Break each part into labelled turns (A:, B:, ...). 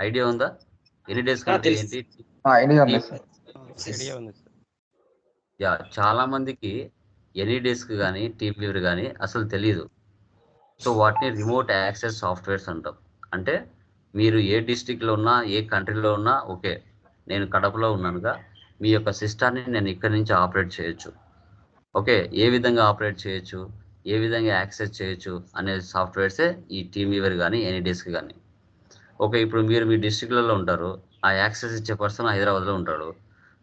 A: Idea ఉందా? Any days. ఏంటి? Yeah చాలా మందికి ఎనీ డెస్క్ కానీ టీమ్ వ్యూవర్ కానీ అసలు తెలియదు సో వాటిని రిమోట్ యాక్సెస్ సాఫ్ట్వేర్స్ అంటాం. అంటే మీరు ఏ డిస్టిక్లో ఉన్నా ఏ కంట్రీలో ఉన్నా ఓకే నేను కడపలో ఉన్నానుగా మీ యొక్క సిస్టాన్ని నేను ఇక్కడి నుంచి ఆపరేట్ చేయొచ్చు. ఓకే ఏ విధంగా ఆపరేట్ చేయొచ్చు ఏ విధంగా యాక్సెస్ చేయొచ్చు అనే సాఫ్ట్వేర్సే ఈ టీమ్ వ్యూవర్ కానీ ఎనీ డెస్క్ కానీ ఓకే ఇప్పుడు మీరు మీ డిస్టిక్లలో ఉంటారు ఆ యాక్సెస్ ఇచ్చే పర్సన్ హైదరాబాద్లో ఉంటాడు.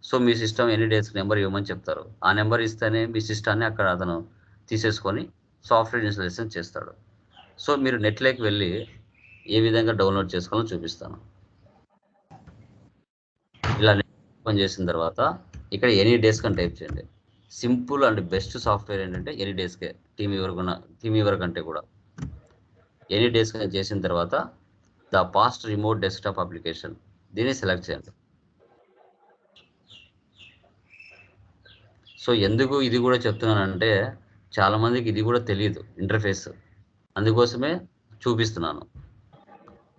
A: సో మీ సిస్టమ్ ఎన్ని డేస్ నెంబర్ ఇవ్వమని చెప్తారు. ఆ నెంబర్ ఇస్తేనే మీ సిస్టాన్ని అక్కడ అతను తీసేసుకొని సాఫ్ట్వేర్ ఇన్స్టాలేషన్ చేస్తాడు. సో మీరు నెట్లోకి వెళ్ళి ఏ విధంగా డౌన్లోడ్ చేసుకోవాలో చూపిస్తాను. ఇలా ఓపెన్ చేసిన తర్వాత ఇక్కడ ఎనీ డేస్ అని టైప్ చేయండి. సింపుల్ అండ్ బెస్ట్ సాఫ్ట్వేర్ ఏంటంటే ఎనీ డేస్కే టీమ్ వర్క్ టీమ్ వర్క్ కంటే కూడా. ఎనీ డేస్ చేసిన తర్వాత the past remote desktop application. దీన్ని సెలెక్ట్ చేయండి. సో ఎందుకు ఇది కూడా చెప్తున్నానంటే చాలా మందికి ఇది కూడా తెలియదు ఇంటర్ఫేస్. అందుకోసమే చూపిస్తున్నాను.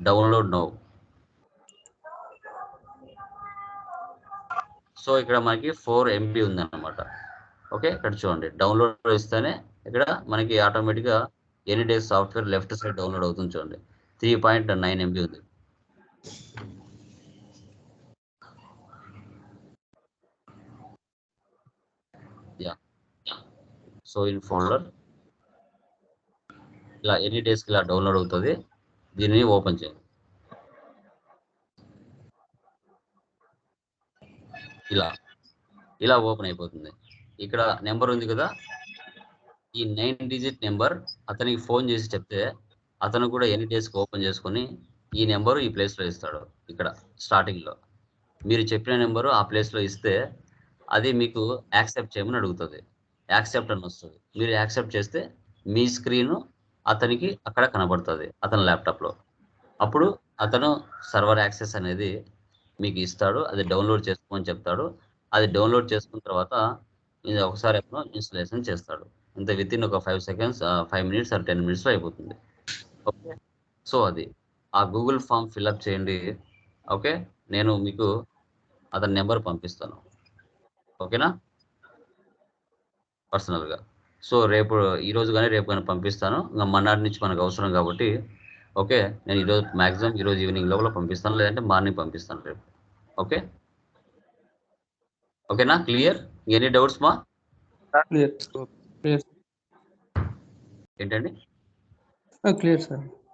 A: Download no. సో ఇక్కడ మనకి ఫోర్ ఎంబీ ఉందన్నమాట. ఓకే ఇక్కడ చూడండి. డౌన్లోడ్ ఇస్తేనే ఇక్కడ మనకి ఆటోమేటిక్గా AnyDesk software left side download అవుతుంది చూడండి. త్రీ పాయింట్ నైన్ ఎంబీ ఉంది. యా సో ఇన్ ఫోల్డర్ ఇలా ఎన్ని డేస్కి ఇలా డౌన్లోడ్ అవుతుంది? దీన్ని ఓపెన్ చేయండి ఇలా. ఇలా ఓపెన్ అయిపోతుంది. ఇక్కడ నెంబర్ ఉంది కదా? ఈ నైన్ డిజిట్ నెంబర్ అతనికి ఫోన్ చేసి చెప్తే అతను కూడా ఎనీ డేస్కి ఓపెన్ చేసుకొని ఈ నెంబరు ఈ ప్లేస్లో ఇస్తాడు ఇక్కడ స్టార్టింగ్లో. మీరు చెప్పిన నెంబరు ఆ ప్లేస్లో ఇస్తే అది మీకు యాక్సెప్ట్ చేయమని అడుగుతుంది. యాక్సెప్ట్ అని వస్తుంది. మీరు యాక్సెప్ట్ చేస్తే మీ స్క్రీను అతనికి అక్కడ కనబడుతుంది అతని ల్యాప్టాప్లో. అప్పుడు అతను సర్వర్ యాక్సెస్ అనేది మీకు ఇస్తాడు అది డౌన్లోడ్ చేసుకోమని చెప్తాడు. అది డౌన్లోడ్ చేసుకున్న తర్వాత ఇది ఒకసారి అతను ఇన్స్టలేషన్ చేస్తాడు. ఇంత విత్ ఇన్ ఒక five seconds five minutes or ten మినిట్స్లో అయిపోతుంది. ఓకే. సో అది. ఆ గూగుల్ ఫామ్ ఫిల్అప్ చేయండి. ఓకే? నేను మీకు అతని నెంబర్ పంపిస్తాను. ఓకేనా? పర్సనల్గా. సో రేపు ఈ రోజు కానీ రేపు కానీ పంపిస్తాను. ఇంకా మన్నాటి నుంచి మనకు అవసరం కాబట్టి. ఓకే? నేను ఈరోజు మ్యాక్సిమం ఈరోజు ఈవినింగ్ లోపల పంపిస్తాను. లేదంటే మార్నింగ్ పంపిస్తాను రేపు. ఓకే? ఓకేనా? క్లియర్? ఎనీ డౌట్స్ మా? ఏంటండి?
B: Clear sir
A: yeah